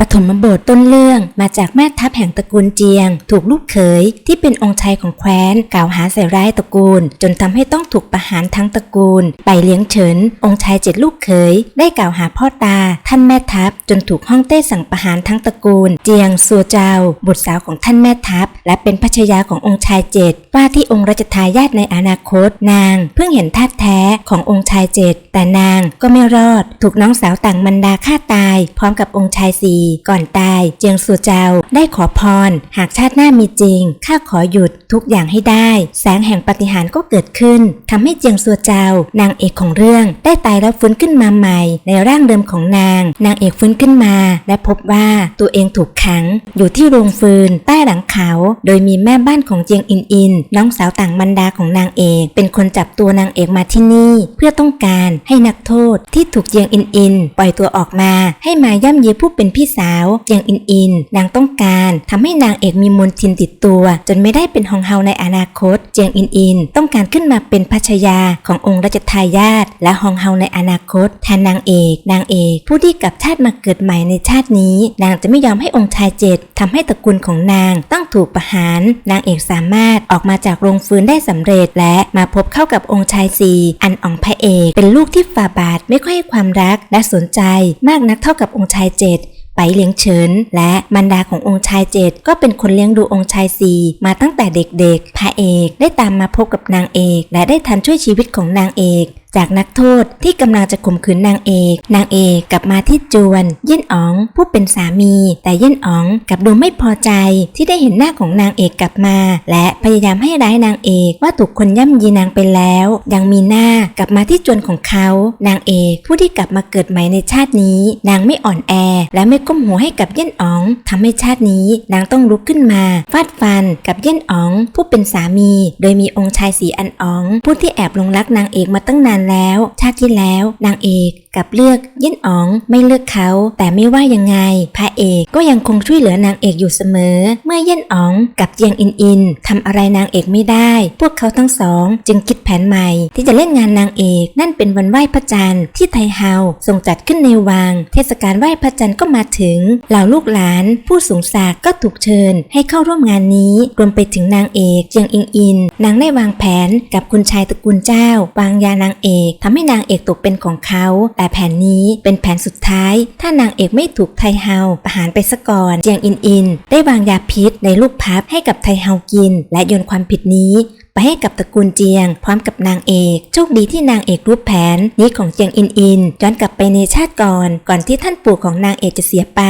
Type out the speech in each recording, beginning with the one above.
ปฐมบทต้นเรื่องมาจากแม่ทัพแห่งตระกูลเจียง ถูกลูกเขยที่เป็นองค์ชายของแคว้น กล่าวหาใส่ร้ายตระกูล จนทำให้ต้องถูกประหารทั้งตระกูล ไปเลี้ยงเฉิน องค์ชายเจ็ดลูกเขยได้กล่าวหาพ่อตา ท่านแม่ทัพ จนถูกฮ่องเต้สั่งประหารทั้งตระกูล เจียงซัวเจาบุตรสาวของท่านแม่ทัพ และเป็นพัชยาขององค์ชายเจ็ดว่าที่องค์รัชทายาทในอนาคต นาง เพิ่งเห็นท่าแท้ขององค์ชายเจ็ดแต่นางก็ไม่รอด ถูกน้องสาวต่างมันดาฆ่าตาย พร้อมกับองค์ชายสี่ก่อนตายเจียงสัวเจ้าได้ขอพร หากชาติหน้ามีจริง ข้าขอหยุดทุกอย่างให้ได้ แสงแห่งปฏิหารก็เกิดขึ้นทำให้เจียงสัวเจ้านางเอกของเรื่องได้ตายแล้วฟื้นขึ้นมาใหม่ ในร่างเดิมของนาง นางเอกฟื้นขึ้นมา และพบว่าตัวเองถูกขัง อยู่ที่โรงฟืนใต้หลังเขา โดยมีแม่บ้านของเจียงอินอิน น้องสาวต่างมันดาของนางเอก เป็นคนจับตัวนางเอกมาที่นี่ เพื่อต้องการให้นักโทษที่ถูกเจียงอินอิน ปล่อยตัวออกมา ให้มาย่ำเยียผู้เป็นพี่สาวเจียงอินอิน นางต้องการทำให้นางเอกมีมนทินติดตัว จนไม่ได้เป็นฮองเฮาในอนาคต เจียงอินอิน ต้องการขึ้นมาเป็นพัชยาขององค์รัชทายาทและฮองเฮาในอนาคต แทนนางเอก นางเอก ผู้ที่กลับชาติมาเกิดใหม่ในชาตินี้ นางจะไม่ยอมให้องค์ชายเจ็ดทำให้ตระกูลของนางต้องถูกประหาร นางเอกสามารถออกมาจากโรงฟื้นได้สำเร็จ และมาพบเข้ากับองค์ชายสีอันอ่องพระเอก เป็นลูกที่ฝ่าบาทไม่ค่อยให้ความรักและสนใจมากนักเท่ากับองค์ชายเจ็ด ไปเลี้ยงเฉินและมันดาขององค์ชายเจ็ดก็เป็นคนเลี้ยงดูองค์ชายสีมาตั้งแต่เด็กๆ พระเอกได้ตามมาพบกับนางเอก และได้ทันช่วยชีวิตของนางเอก จากนักโทษที่กำลังจะข่มขืนนางเอก นางเอกกลับมาที่จวน เย่นอ๋องผู้เป็นสามี แต่เย่นอ๋องกลับดูไม่พอใจที่ได้เห็นหน้าของนางเอกกลับมา และพยายามให้ร้ายนางเอกว่าถูกคนย่ำยีนางไปแล้ว ยังมีหน้ากลับมาที่จวนของเขา นางเอกผู้ที่กลับมาเกิดใหม่ในชาตินี้ นางไม่อ่อนแอ และไม่ก้มหัวให้กับเย่นอ๋องทำให้ชาตินี้นางต้องลุกขึ้นมาฟาดฟันกับเย่นอ๋อง ผู้เป็นสามี โดยมีองค์ชายสีอันอ๋อง ผู้ที่แอบลงรักนางเอกมาตั้งนานแล้ว ชาติที่แล้ว นางเอก กับเลือกเย่นอ๋องไม่เลือกเขา แต่ไม่ว่ายังไงพระเอกก็ยังคงช่วยเหลือนางเอกอยู่เสมอ เมื่อเย่นอ๋องกับเจียงอินอินทำอะไรนางเอกไม่ได้ พวกเขาทั้งสอง จึงคิดแผนใหม่ ที่จะเล่นงานนางเอก นั่นเป็นวันไหว้พระจันทร์ที่ไทเฮาทรงจัดขึ้นในวัง เทศกาลไหว้พระจันทร์ก็มาถึงเหล่าลูกหลาน ผู้สูงศักดิ์ก็ถูกเชิญ ให้เข้าร่วมงานนี้รวมไปถึงนางเอกเจียงอิงอินนางได้วางแผนกับคุณชายตระกูลเจ้า วางยานางเอกทำให้นางเอกตกเป็นของเขา แต่แผนนี้เป็นแผนสุดท้าย ถ้านางเอกไม่ถูกไทเฮาประหารไปซะก่อนเจียงอินอิน ได้วางยาพิษในลูกพับให้กับไทเฮากิน และโยนความผิดนี้ ไปให้กับตระกูลเจียง พร้อมกับนางเอกโชคดีที่นางเอกรู้แผนนี้ของเจียงอินอินย้อนกลับไปในชาติก่อน ก่อนที่ท่านปู่ของนางเอกจะเสียไป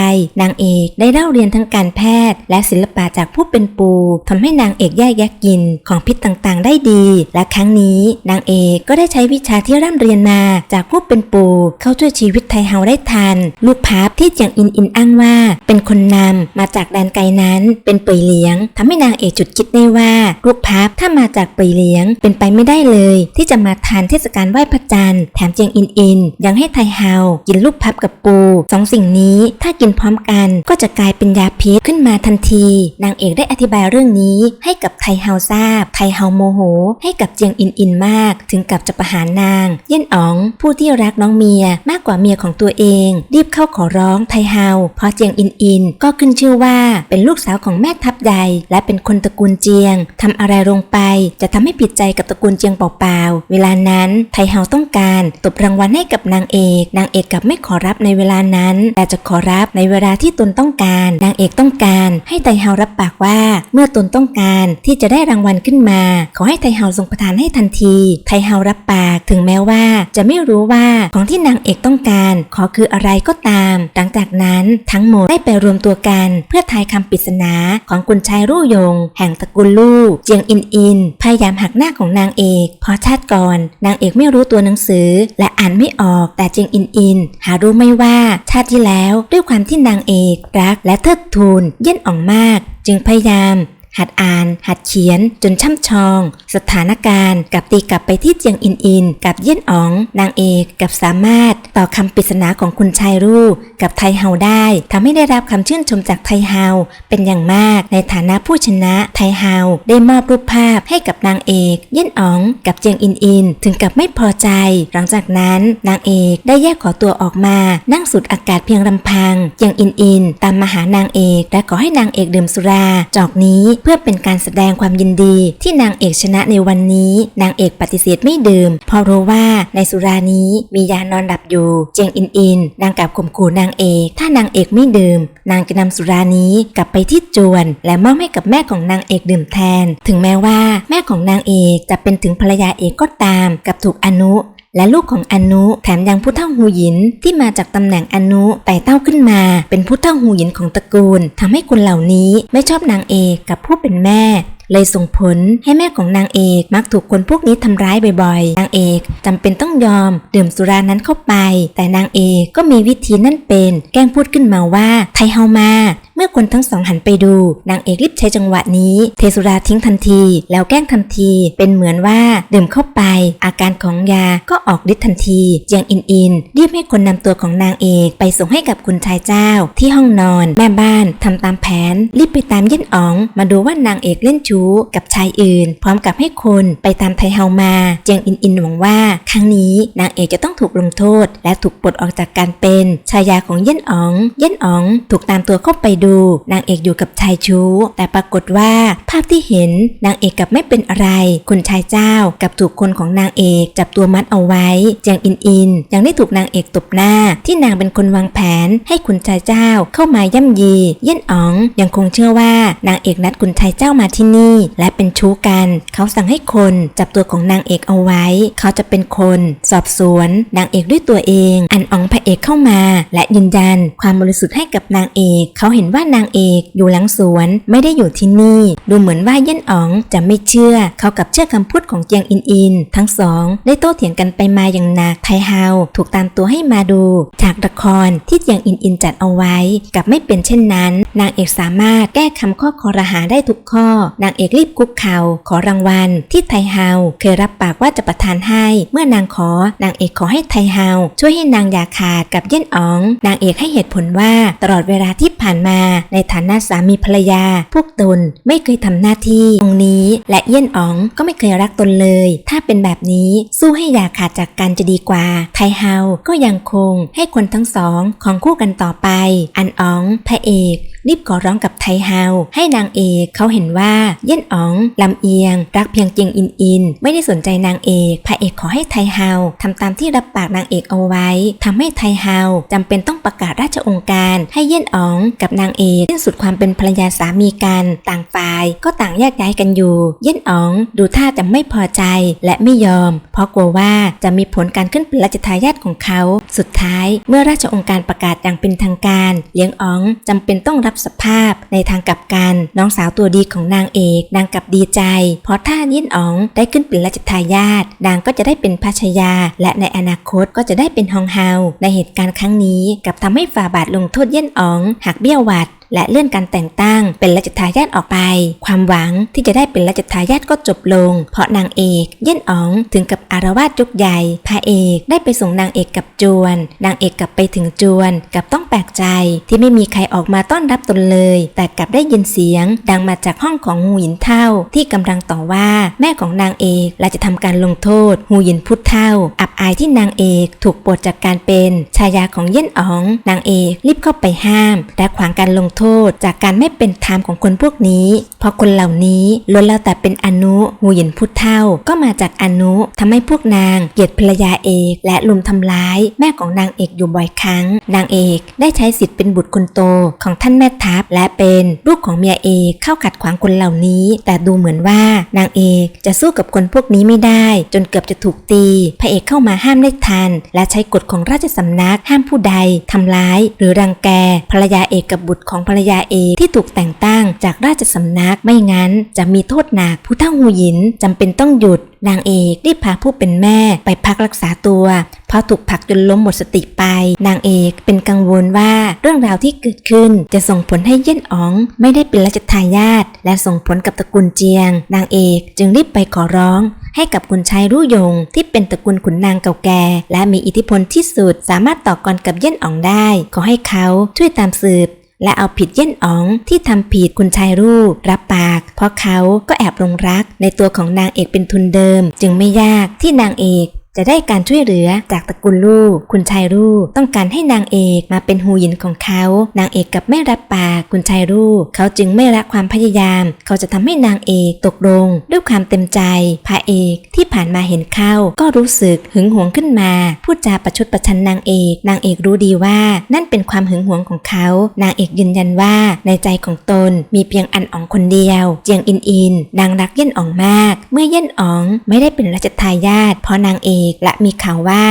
นางเอกได้เล่าเรียนทั้งการแพทย์ และศิลปะจากผู้เป็นปู่ทำให้นางเอกแยกแยะกินของพิษต่างๆ ได้ดี และครั้งนี้ นางเอกก็ได้ใช้วิชาที่ร่ำเรียนมาจากผู้เป็นปู่เข้าช่วยชีวิตไทเฮาได้ทัน ลูกพับที่เจียงอินอินอ้างว่า เป็นคนนำมาจากแดนไกลนั้น เป็นเปยเลี้ยงทำให้นางเอกจุดคิดได้ว่าลูกพับถ้ามาจากเปยเลี้ยง เป็นไปไม่ได้เลย ที่จะมาทานเทศกาลไหว้พระจันทร์แถมเจียงอินอิน ยังให้ไทเฮากินลูกพับกับปูสองสิ่งนี้ถ้ากินพร้อมกันก็จะกลายเป็นยาพิษขึ้นมาทันที นางเอกได้อธิบายเรื่องนี้ให้กับไทเฮาทราบ ไทเฮาโมโห ให้กับเจียงอินอินมาก ถึงกับจะประหารนาง เย่นอ๋อง ผู้ที่รักน้องเมียมากกว่าเมียของตัวเอง รีบเข้าขอร้องไทเฮาเพราะเจียงอินอิน ก็ขึ้นชื่อว่าเป็นลูกสาวของแม่ทัพใหญ่และเป็นคนตระกูลเจียงทำอะไรลงไปจะทำให้ผิดใจกับตระกูลเจียงเปล่าๆ เวลานั้นไทเฮาต้องการตบรางวัลให้กับนางเอก นางเอกกลับไม่ขอรับในเวลานั้น แต่จะขอรับในเวลาที่ตนต้องการ นางเอกต้องการให้ไทเฮารับปากว่า เมื่อตนต้องการที่จะได้รางวัลขึ้นมา ขอให้ไทเฮาทรงประทานให้ทันที ไทเฮารับปากถึงแม้ว่า จะไม่รู้ว่าของที่นางเอกต้องการ ขอคืออะไรก็ตาม หลังจากนั้นทั้งหมดได้ไปรวมตัวกัน เพื่อทายคำปริศนาของกุนชายรู่ยง แห่งตระกูลลู่เจียงอินอินพยายามหักหน้าของนางเอกเพราะชาติก่อน นางเอกไม่รู้ตัวหนังสือ และอ่านไม่ออกแต่จิงอินอิน หารู้ไม่ว่าชาติที่แล้วด้วยความที่นางเอกรักและเทิดทูนเย่นอ่องมาก จึงพยายาม หัดอ่าน หัดเขียน จนช่ำชอง สถานการณ์กับตีกลับไปที่เจียงอินอิน กับเยี่ยนอ๋อง นางเอกกับสามารถต่อคำปริศนาของคุณชายรูปกับไทเฮาได้ทำให้ได้รับคำชื่นชมจากไทเฮาเป็นอย่างมากในฐานะผู้ชนะไทเฮาได้มอบรูปภาพให้กับนางเอก เยี่ยนอ๋อง กับเจียงอินอิน ถึงกับไม่พอใจ หลังจากนั้นนางเอกได้แยกขอตัวออกมา นั่งสูดอากาศเพียงลำพังเจียงอินอิน ตามมาหานางเอกและขอให้นางเอกดื่มสุราจอกนี้เพื่อเป็นการแสดงความยินดีที่นางเอกชนะในวันนี้ นางเอกปฏิเสธไม่ดื่ม เพราะรู้ว่าในสุรานี้มียานอนหลับอยู่ เจียงอินอิน นางกลับข่มขู่นางเอก ถ้านางเอกไม่ดื่ม นางจะนำสุรานี้กลับไปที่จวน และมอบให้กับแม่ของนางเอกดื่มแทน ถึงแม้ว่าแม่ของนางเอกจะเป็นถึงภรรยาเอกก็ตามกับถูกอนุ และลูกของอนุ แถมยังผู้เฒ่าหูหยินที่มาจากตำแหน่งอนุไต่เต้าขึ้นมา เป็นผู้เฒ่าหูหยินของตระกูลทำให้คนเหล่านี้ไม่ชอบนางเอกกับผู้เป็นแม่ เลยส่งผลให้แม่ของนางเอกมักถูกคนพวกนี้ทำร้ายบ่อยๆ นางเอกจำเป็นต้องยอมดื่มสุรานั้นเข้าไป แต่นางเอกก็มีวิธีนั่นเป็น แกล้งพูดขึ้นมาว่าไทเฮามา เมื่อคนทั้งสองหันไปดูนางเอกรีบใช้จังหวะนี้ เทสุราทิ้งทันที แล้วแกล้งทันที เป็นเหมือนว่าดื่มเข้าไป อาการของยาก็ออกฤทธิ์ทันทีเจียงอินอินรีบให้คนนำตัวของนางเอกไปส่งให้กับคุณชายเจ้า ที่ห้องนอน แม่บ้านทำตามแผน รีบไปตามเย็นอ๋อง มาดูว่านางเอกเล่นชู้กับชายอื่น พร้อมกับให้คนไปตามไทเฮามาเจียงอินอินหวังว่า ครั้งนี้นางเอกจะต้องถูกลงโทษ และถูกปลดออกจากการเป็นชายาของเย็นอ๋อง เย็นอ๋อง ถูกตามตัวเข้าไปดูนางเอกอยู่กับชายชู้ แต่ปรากฏว่าภาพที่เห็นนางเอกกับไม่เป็นอะไร คุณชายเจ้ากับถูกคนของนางเอกจับตัวมัดเอาไว้เจียงอินอินยังได้ถูกนางเอกตบหน้า ที่นางเป็นคนวางแผน ให้คุณชายเจ้าเข้ามาย่ำยี เย็นอ๋องยังคงเชื่อว่านางเอกนัดคุณชายเจ้ามาที่นี่ และเป็นชู้กัน เขาสั่งให้คนจับตัวของนางเอกเอาไว้ เขาจะเป็นคน สอบสวนนางเอกด้วยตัวเอง อันอ๋องพระเอกเข้ามา และยืนยันความบริสุทธิ์ให้กับนางเอก เขาเห็นว่า่านางเอกอยู่หลังสวนไม่ได้อยู่ที่นี่ ดูเหมือนว่าเย็นอ๋องจะไม่เชื่อเขากับเชื่อคำพูดของเจียงอินอิน ทั้งสอง ได้โต้เถียงกันไปมาอย่างหนักไทเฮาถูกตามตัวให้มาดู ฉากละครที่เจียงอินอินจัดเอาไว้กลับไม่เป็นเช่นนั้น นางเอกสามารถแก้คำข้อคอรหาได้ทุกข้อ นางเอกรีบคุกเข่าขอรางวัล ที่ไทเฮาเคยรับปากว่าจะประทานให้ เมื่อนางขอนางเอกขอให้ไทเฮาช่วยให้นางอย่าขาดกับเย็นอ๋อง นางเอกให้เหตุผลว่าตลอดเวลาที่ผ่านมาในฐานะสามีภรรยา พวกตนไม่เคยทำหน้าที่ตรงนี้ และเยี่ยนอ๋องก็ไม่เคยรักตนเลย ถ้าเป็นแบบนี้สู้ให้อย่าขาดจากกันจะดีกว่า ไทเฮาก็ยังคงให้คนทั้งสองของคู่กันต่อไป อันอ๋องพระเอก รีบขอร้องกับไทเฮาให้นางเอกเขาเห็นว่าเย็นอ๋องลำเอียง รักเพียงเจียงอินอิน ไม่ได้สนใจนางเอกพระเอกขอให้ไทเฮาทำตามที่รับปากนางเอกเอาไว้ทำให้ไทเฮาจำเป็นต้องประกาศราชองค์การ ให้เย็นอ๋องกับนางเอกสิ้นสุดความเป็นภรรยาสามีกัน ต่างฝ่ายก็ต่างแยกย้ายกันอยู่ เย็นอ๋องดูท่าจะไม่พอใจและไม่ยอม เพราะกลัวว่าจะมีผลการขึ้นเป็นราชทายาทของเขา สุดท้าย เมื่อราชองค์การประกาศอย่างเป็นทางการเลี้ยงอ๋องจำเป็นต้องรับสภาพ ในทางกลับกันน้องสาวตัวดีของนางเอกนางกลับดีใจ เพราะถ้าเย็นอ๋องได้ขึ้นเป็นราชทายาทนางก็จะได้เป็นพระชายา และในอนาคตก็จะได้เป็นฮองเฮาในเหตุการณ์ครั้งนี้กับทำให้ฝ่าบาทลงโทษเย่นอ๋องหักเบี้ยวหวัด และเลื่อนการแต่งตั้งเป็นราชทายาทออกไป ความหวังที่จะได้เป็นราชทายาทก็จบลง เพราะนางเอกเย่นอ๋องถึงกับอารวาสยกใหญ่พระเอกได้ไปส่งนางเอกกับจวน นางเอกกลับไปถึงจวนกับต้องแปลกใจที่ไม่มีใครออกมาต้อนรับตนเลย แต่กลับได้ยินเสียง ดังมาจากห้องของหูหยินเท่า ที่กำลังต่อว่าแม่ของนางเอกและจะทำการลงโทษหูหยินพุทธเท่าอับ อายที่นางเอกถูกปลดจากการเป็นชายาของเย่นอ๋อง นางเอกรีบเข้าไปห้าม และขวางการลงโทษจากการไม่เป็นธรรมของคนพวกนี้ เพราะคนเหล่านี้ล้วนแล้วแต่เป็นอนุหูหยินพุทธเท่า ก็มาจากอนุทำให้พวกนางเกลียดภรรยาเอกและลุมทำร้ายแม่ของนางเอกอยู่บ่อยครั้ง นางเอกได้ใช้สิทธิ์เป็นบุตรคนโตของท่านแม่ทัพและเป็นลูกของเมียเอกเข้าขัดขวางคนเหล่านี้ แต่ดูเหมือนว่านางเอกจะสู้กับคนพวกนี้ไม่ได้ จนเกือบจะถูกตีพระเอกเข้ามามาห้ามได้ทัน และใช้กฎของราชสำนักห้ามผู้ใดทำร้าย หรือรังแกภรรยาเอกกับบุตรของภรรยาเอกที่ถูกแต่งตั้งจากราชสำนักไม่งั้น จะมีโทษหนักผู้เฒ่าหูหยินจำเป็นต้องหยุดนางเอกรีบพาผู้เป็นแม่ไปพักรักษาตัวเพราะถูกผลักจนล้มหมดสติไป นางเอกเป็นกังวลว่าเรื่องราวที่เกิดขึ้นจะส่งผลให้เย่นอ๋อง ไม่ได้เป็นราชทายาทและส่งผลกับตระกูลเจียง นางเอกจึงรีบไปขอร้อง ให้กับคุณชายรู่ยง ที่เป็นตระกูลขุนนางเก่าแก่ และมีอิทธิพลที่สุด สามารถต่อกรกับเย่นอ๋องได้ ขอให้เขาช่วยตามสืบและเอาผิดเย่นอ๋องที่ทำผิดคุณชายรูปรับปาก เพราะเขาก็แอบลงรักในตัวของนางเอกเป็นทุนเดิม จึงไม่ยากที่นางเอก จะได้การช่วยเหลือจากตระกูลลูก คุณชายรูปต้องการให้นางเอกมาเป็นหูหยินของเขา นางเอกกับไม่รับปากคุณชายรูปเขาจึงไม่ละความพยายาม เขาจะทำให้นางเอกตกลง ด้วยความเต็มใจพระเอกที่ผ่านมาเห็นเข้า ก็รู้สึกหึงหวงขึ้นมา พูดจาประชดประชันนางเอก นางเอกรู้ดีว่านั่นเป็นความหึงหวงของเขา นางเอกยืนยันว่าในใจของตนมีเพียงอันอ๋องคนเดียว เจียงอินอินนางรักเย่นอ๋องมาก เมื่อเย่นอ๋องไม่ได้เป็นราชทายาทเพราะนางเอกและมีข่าวว่า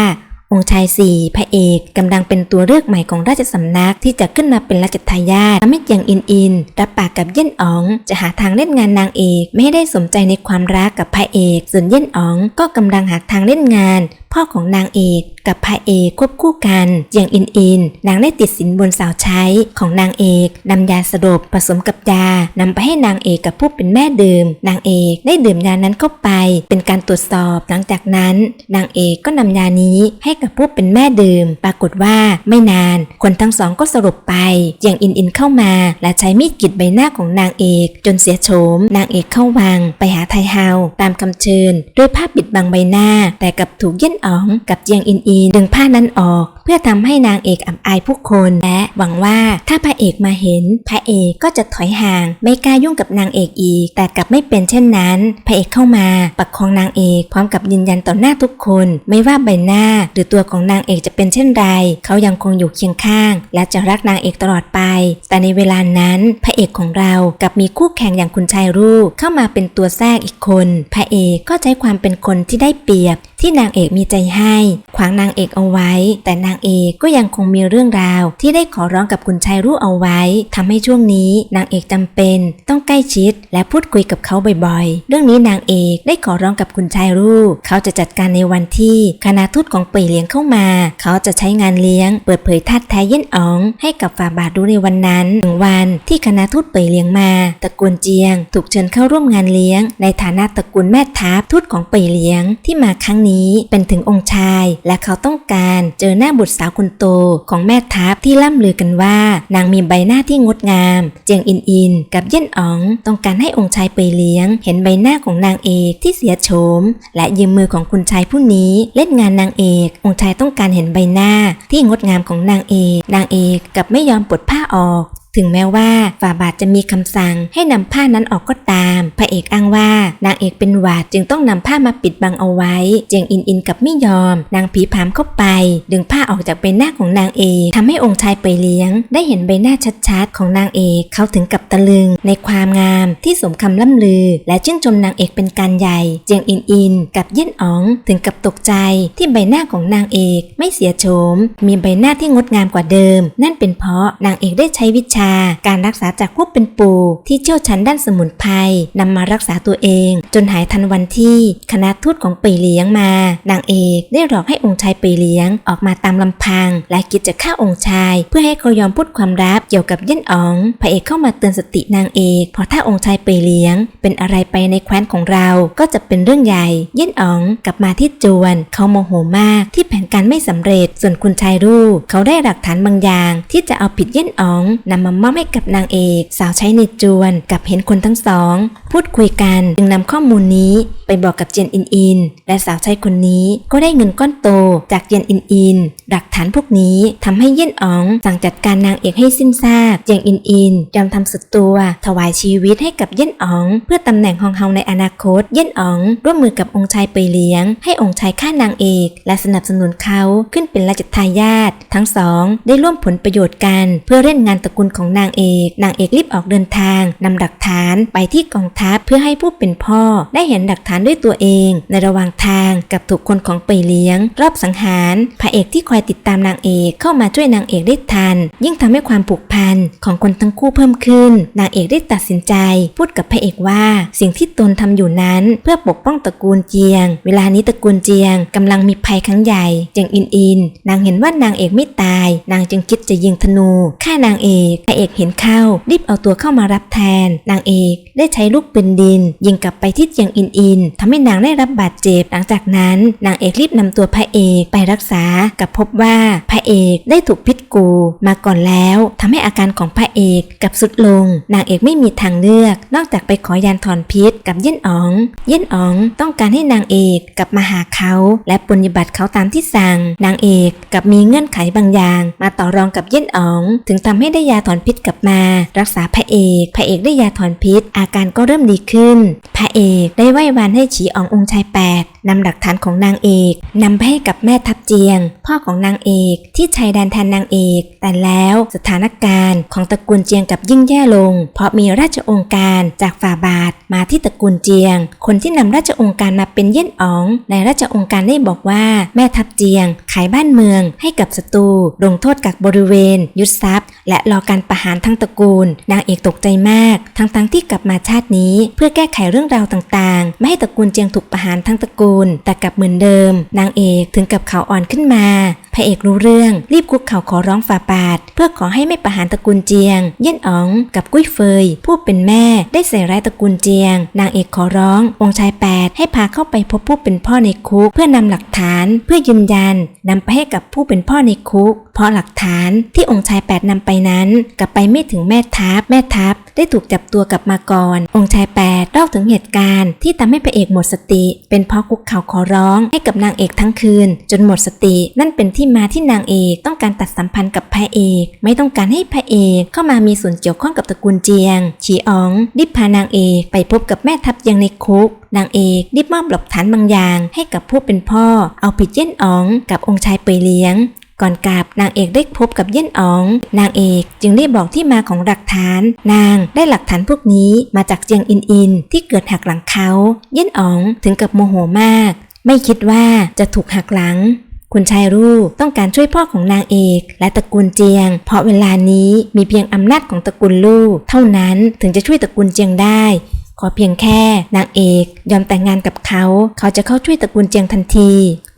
องค์ชายสี่พระเอกกำลังเป็นตัวเลือกใหม่ของราชสำนักที่จะขึ้นมาเป็นราชทายาททำให้เจียงอินอิน รับปากกับเย่นอ๋อง จะหาทางเล่นงานนางเอก ไม่ให้ได้สมใจในความรักกับพระเอก ส่วนเย่นอ๋องก็กำลังหาทางเล่นงานพ่อของนางเอกกับพระเอกควบคู่กันเจียงอินอิน นางได้ติดสินบนสาวใช้ของนางเอกนำยาสลบผสมกับยานำไปให้นางเอกกับผู้เป็นแม่ดื่ม นางเอกได้ดื่มยานั้นเข้าไป เป็นการตรวจสอบหลังจากนั้น นางเอกก็นำยานี้ให้กับผู้เป็นแม่ดื่ม ปรากฏว่าไม่นาน คนทั้งสองก็สลบไปเจียงอินอินเข้ามา และใช้มีดกรีดใบหน้าของนางเอก จนเสียโฉม นางเอกเข้าวังไปหาไทฮา ตามคำเชิญ ด้วยผ้าปิดบังใบหน้า แต่กับถูกเย่นอ๋องกับเจียงอินอินดึงผ้านั้นออก เพื่อทำให้นางเอกอับอายผู้คน และหวังว่าถ้าพระเอกมาเห็น พระเอกก็จะถอยห่าง ไม่กล้ายุ่งกับนางเอกอีก แต่กลับไม่เป็นเช่นนั้น พระเอกเข้ามาประคองนางเอกพร้อมกับยืนยันต่อหน้าทุกคน ไม่ว่าใบหน้า หรือตัวของนางเอกจะเป็นเช่นไร เขายังคงอยู่เคียงข้าง และจะรักนางเอกตลอดไป แต่ในเวลานั้นพระเอกของเรากับมีคู่แข่งอย่างคุณชายรูปเข้ามาเป็นตัวแทรกอีกคนพระเอกก็ใช้ความเป็นคนที่ได้เปรียบที่นางเอกมีใจให้ ขวางนางเอกเอาไว้ แต่นางเอกก็ยังคงมีเรื่องราว ที่ได้ขอร้องกับคุณชายรูปเอาไว้ทำให้ช่วงนี้นางเอกจำเป็น ต้องใกล้ชิด และพูดคุยกับเขาบ่อยๆ เรื่องนี้นางเอกได้ขอร้องกับคุณชายรูปเขาจะจัดการในวันที่คณะทูตของเป่ยเลี้ยงเข้ามา เขาจะใช้งานเลี้ยง เปิดเผยทัดแท้เย็นอ๋อง ให้กับฝ่าบาทรู้ในวันนั้นถึงวันที่คณะทูตเป่ยเลี้ยงมาตระกูลเจียง ถูกเชิญเข้าร่วมงานเลี้ยง ในฐานะตระกูลแม่ทัพทูตของเป่ยเลี้ยงที่มาครั้งนี้เป็นถึงองค์ชาย และเขาต้องการเจอหน้าบุตรสาวคนโตของแม่ทัพที่ล่ำลือกันว่า นางมีใบหน้าที่งดงาม เจียงอินอิน กับเย่นอ๋อง ต้องการให้องค์ชายเป่ยเลี้ยง เห็นใบหน้าของนางเอกที่เสียโฉม และยืมมือของคุณชายผู้นี้เล่นงานนางเอก องค์ชายต้องการเห็นใบหน้าที่งดงามของนางเอก นางเอกกับไม่ยอมปลดผ้าออก ถึงแม้ว่าฝ่าบาทจะมีคำสั่งให้นำผ้านั้นออกก็ตาม พระเอกอ้างว่านางเอกเป็นหวัดจึงต้องนำผ้ามาปิดบังเอาไว้ เจียงอินอินกับไม่ยอม นางผีผามเข้าไป ดึงผ้าออกจากใบหน้าของนางเอกทำให้องค์ชายไปเลี้ยง ได้เห็นใบหน้าชัดๆ ของนางเอกเขาถึงกับตะลึง ในความงามที่สมคำล่ำลือ และชื่นชมนางเอกเป็นการใหญ่ เจียงอินอินกับเย่นอ๋องถึงกับตกใจที่ใบหน้าของนางเอกไม่เสียโฉมมีใบหน้าที่งดงามกว่าเดิม นั่นเป็นเพราะนางเอกได้ใช้วิชาการรักษาจากพวกเป็นปู่ที่เชี่ยวชาญด้านสมุนไพรนำมารักษาตัวเอง จนหายทันวันที่คณะทูตของปีเลี้ยงมานางเอกได้หลอกให้องค์ชายปีเลี้ยงออกมาตามลำพัง และคิดจะฆ่าองค์ชาย เพื่อให้เขายอมพูดความลับเกี่ยวกับเย่นอ๋อง พระเอกเข้ามาเตือนสตินางเอกเพราะถ้าองค์ชายปีเลี้ยง เป็นอะไรไปในแคว้นของเราก็จะเป็นเรื่องใหญ่ เย่นอ๋องกลับมาที่จวน เขาโมโหมากที่แผนการไม่สำเร็จ ส่วนคุณชายรูเขาได้หลักฐานบางอย่าง ที่จะเอาผิดเย่นอ๋องนำมามอบให้กับนางเอก สาวใช้ในจวน กับเห็นคนทั้งสอง พูดคุยกันจึงนำข้อมูลนี้ ไปบอกกับเจนอินอิน และสาวใช้คนนี้ก็ได้เงินก้อนโตจากเจนอินอิน หลักฐานพวกนี้ทำให้เย่นอ๋อง สั่งจัดการนางเอกให้สิ้นซากเจียงอินอินยอมทำสุดตัว ถวายชีวิตให้กับเย่นอ๋อง เพื่อตำแหน่งฮองเฮาในอนาคต เย่นอ๋องร่วมมือกับองค์ชายไปเลี้ยง ให้องค์ชายฆ่านางเอก และสนับสนุนเขาขึ้นเป็นราชทายาททั้งสอง ได้ร่วมผลประโยชน์กัน เพื่อเล่นงานตระกูลของนางเอก นางเอกรีบออกเดินทางนำหลักฐานไปที่กองทัพเพื่อให้ผู้เป็นพ่อได้เห็นหลักฐานารด้วยตัวเอง ในระหว่างทางกับถูกคนของไปเลี้ยง รอบสังหารพระเอกที่คอยติดตามนางเอกเข้ามาช่วยนางเอกได้ทัน ยิ่งทำให้ความผูกพันของคนทั้งคู่เพิ่มขึ้น นางเอกได้ตัดสินใจ พูดกับพระเอกว่า สิ่งที่ตนทำอยู่นั้น เพื่อปกป้องตระกูลเจียง เวลานี้ตระกูลเจียงกำลังมีภัยครั้งใหญ่เจียงอินอิน นางเห็นว่านางเอกไม่ตาย นางจึงคิดจะยิงธนูฆ่านางเอกพระเอกเห็นเข้ารีบเอาตัวเข้ามารับแทน นางเอกได้ใช้ลูกปืนดิน ยิงกลับไปที่เจียงอินอินทำให้นางได้รับบาดเจ็บ หลังจากนั้นนางเอกรีบนำตัวพระเอกไปรักษากับพบว่าพระเอกได้ถูกพิษกูมาก่อนแล้วทำให้อาการของพระเอกกับสุดลง นางเอกไม่มีทางเลือก นอกจากไปขอยานถอนพิษกับเย็นอ๋อง เย็นอ๋องต้องการให้นางเอกกลับมาหาเขาและปฏิบัติเขาตามที่สั่ง นางเอกกับมีเงื่อนไขบางอย่าง มาต่อรองกับเย็นอ๋อง ถึงทำให้ได้ยาถอนพิษกลับมา รักษาพระเอก พระเอกได้ยาถอนพิษ อาการก็เริ่มดีขึ้น พระเอกได้ไหว้วานให้ฉีอององค์ชายแปดนำหลักฐานของนางเอกนำไปให้กับแม่ทัพเจียง พ่อของนางเอกที่ชายแดนแทนนางเอก แต่แล้วสถานการณ์ของตระกูลเจียงกับยิ่งแย่ลง เพราะมีราชองค์การจากฝ่าบาทมาที่ตระกูลเจียง คนที่นำราชองค์การมาเป็นเย่นอ๋อง ในราชองค์การได้บอกว่าแม่ทัพเจียง ขายบ้านเมืองให้กับศัตรูลงโทษกักบริเวณ ยึดทรัพย์ และรอการประหารทั้งตระกูล นางเอกตกใจมาก ทั้งๆที่กลับมาชาตินี้ เพื่อแก้ไขเรื่องราวต่างๆ ไม่ให้ตระกูลเจียงถูกประหารทั้งตระกูล แต่กลับเหมือนเดิม นางเอกถึงกับเขาอ่อนขึ้นมา พระเอกรู้เรื่อง รีบคุกเข่าขอร้องฝ่าบาท เพื่อขอให้ไม่ประหารตระกูลเจียง เย่นอ๋องกับกุ้ยเฟย ผู้เป็นแม่ได้ใส่ร้ายตระกูลเจียง นางเอกขอร้ององค์ชายแปดให้พาเข้าไปพบผู้เป็นพ่อในคุก เพื่อนำหลักฐานเพื่อยืนยันนำไปให้กับผู้เป็นพ่อในคุก เพราะหลักฐานที่องค์ชายแปดนำไปนั้น กลับไปไม่ถึงแม่ทัพแม่ทัพได้ถูกจับตัวกลับมาก่อน องค์ชายแปดเล่าถึงเหตุการณ์ที่ทำให้พระเอกหมดสติ เป็นเพราะคุกเข่าขอร้องให้กับนางเอกทั้งคืน จนหมดสตินั่นเป็นที่มาที่นางเอกต้องการตัดสัมพันธ์กับพระเอก ไม่ต้องการให้พระเอกเข้ามามีส่วนเกี่ยวข้องกับตระกูลเจียงฉีอ๋องรีบพานางเอกไปพบกับแม่ทัพยังในคุกนางเอกรีบมอบหลักฐานบางอย่าง ให้กับผู้เป็นพ่อ เอาผิดเย่นอ๋องกับองค์ชายเปยเลี้ยง ก่อนกลับนางเอกได้พบกับเย่นอ๋อง นางเอกจึงได้บอกที่มาของหลักฐาน นางได้หลักฐานพวกนี้มาจากเจียงอินอิน ที่เกิดหักหลังเขา เย่นอ๋องถึงกับโมโหมาก ไม่คิดว่าจะถูกหักหลัง คุณชายรูต้องการช่วยพ่อของนางเอก และตระกูลเจียง เพราะเวลานี้มีเพียงอำนาจของตระกูลลู่เท่านั้นถึงจะช่วยตระกูลเจียงได้ขอเพียงแค่นางเอกยอมแต่งงานกับเขา เขาจะเข้าช่วยตระกูลเจียงทันที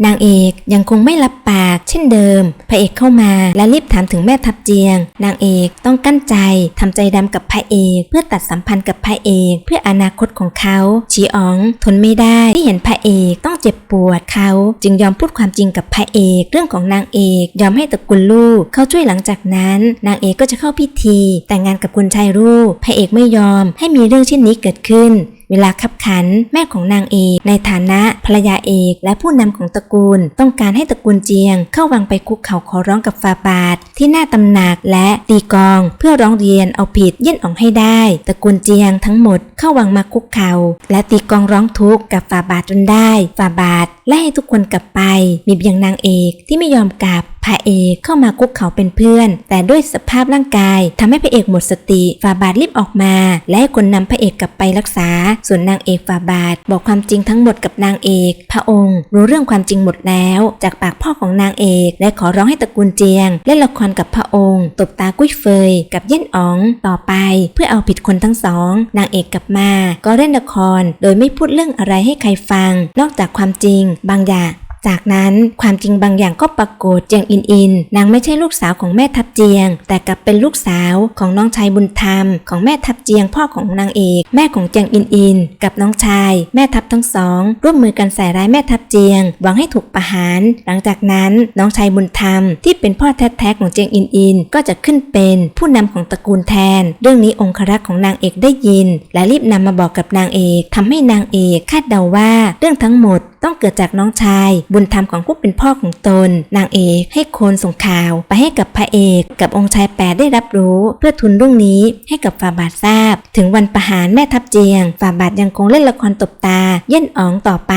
นางเอกยังคงไม่รับปากเช่นเดิม พระเอกเข้ามาและรีบถามถึงแม่ทัพเจียง นางเอกต้องกั้นใจทำใจดำกับพระเอก เพื่อตัดสัมพันธ์กับพระเอก เพื่ออนาคตของเขาชีอ๋อง ทนไม่ได้ที่เห็นพระเอกต้องเจ็บปวดเขา จึงยอมพูดความจริงกับพระเอก เรื่องของนางเอกยอมให้ตระกูลลูกเข้าช่วยหลังจากนั้น นางเอกก็จะเข้าพิธี แต่งงานกับคุณชายรูปพระเอกไม่ยอมให้มีเรื่องเช่นนี้เกิดขึ้น เวลาขับขัน แม่ของนางเอกในฐานะภรรยาเอกและผู้นำของตระกูล ต้องการให้ตระกูลเจียง เข้าวังไปคุกเข่าขอร้องกับฟาบาทที่หน้าตำหนักและตีกอง เพื่อร้องเรียนเอาผิดเย่นอองให้ได้ตระกูลเจียงทั้งหมดเข้าวังมาคุกเข่าและตีกองร้องทุกข์กับฟาบาทจนได้ฟาบาทไล่ให้ทุกคนกลับไปมีเพียงนางเอกที่ไม่ยอมกลับพระเอกเข้ามาคุกเขาเป็นเพื่อน แต่ด้วยสภาพร่างกายทำให้พระเอกหมดสติฟาบาทรีบออกมา และให้คนนำพระเอกกลับไปรักษา ส่วนนางเอกฟาบาทบอกความจริงทั้งหมดกับนางเอก พระองค์ รู้เรื่องความจริงหมดแล้ว จากปากพ่อของนางเอก และขอร้องให้ตระกูลเจียงเล่นละครกับพระองค์ ตบตากุ้ยเฟย กับเย่นอ๋องต่อไป เพื่อเอาผิดคนทั้งสอง นางเอกกลับมา ก็เล่นละคร โดยไม่พูดเรื่องอะไรให้ใครฟัง นอกจากความจริงบางอย่าง จากนั้นความจริงบางอย่างก็ปรากฏเจียงอินอิน นางไม่ใช่ลูกสาวของแม่ทัพเจียง แต่กลับเป็นลูกสาวของน้องชายบุญธรรม ของแม่ทัพเจียงพ่อของนางเอกแม่ของเจียงอินอิน กับน้องชาย แม่ทัพทั้งสอง ร่วมมือกันใส่ร้ายแม่ทัพเจียงหวังให้ถูกประหาร หลังจากนั้นน้องชายบุญธรรม ที่เป็นพ่อแท้ๆของเจียงอินอิน ก็จะขึ้นเป็นผู้นำของตระกูลแทน เรื่องนี้องครักษ์ของนางเอกได้ยิน และรีบนำมาบอกกับนางเอกทำให้นางเอกคาดเดาว่าเรื่องทั้งหมด ต้องเกิดจากน้องชาย บุญธรรมของผู้เป็นพ่อของตน นางเอกให้โคนส่งข่าว ไปให้กับพระเอกกับองค์ชายแปดได้รับรู้เพื่อทุนเรื่องนี้ให้กับฝ่าบาททราบ ถึงวันประหารแม่ทัพเจียง ฝ่าบาทยังคงเล่นละครตบตา เย่นอ๋องต่อไป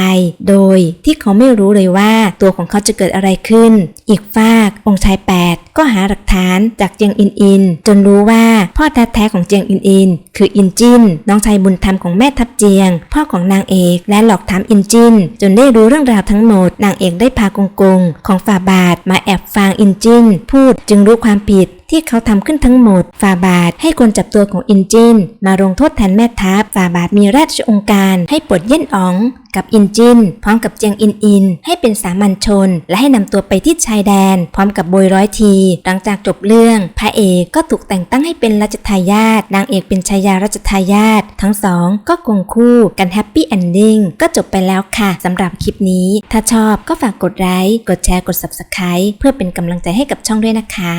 โดยที่เขาไม่รู้เลยว่าตัวของเขาจะเกิดอะไรขึ้น อีกฝากองค์ชายแปดก็หาหลักฐานจากเจียงอินอิน จนรู้ว่าพ่อแท้ๆของเจียงอินอิน คืออินจินน้องชายบุญธรรมของแม่ทัพเจียง พ่อของนางเอกและหลอกถามอินจินจนได้รู้เรื่องราวทั้งหมดนางเอกได้พากงกงของฝ่าบาทมาแอบฟังอินจินพูดจึงรู้ความผิด ที่เขาทำขึ้นทั้งหมดฝ่าบาทให้คนจับตัวของอินจิน มาลงโทษแทนแม่ทัพฝ่าบาทมีราชองค์การ ให้ปลดเย่นอ๋องกับอินจิน พร้อมกับเจียงอินอิน ให้เป็นสามัญชน และให้นำตัวไปที่ชายแดน พร้อมกับโบยร้อยที หลังจากจบเรื่อง พระเอกก็ถูกแต่งตั้งให้เป็นรัชทายาทนางเอกเป็นชายารัชทายาททั้งสองก็คงคู่กันแฮปปี้เอนดิ้งก็จบไปแล้วค่ะสำหรับคลิปนี้ ถ้าชอบก็ฝากกดไลค์กดแชร์กด Subscribe เพื่อเป็นกำลังใจให้กับช่องด้วยนะคะ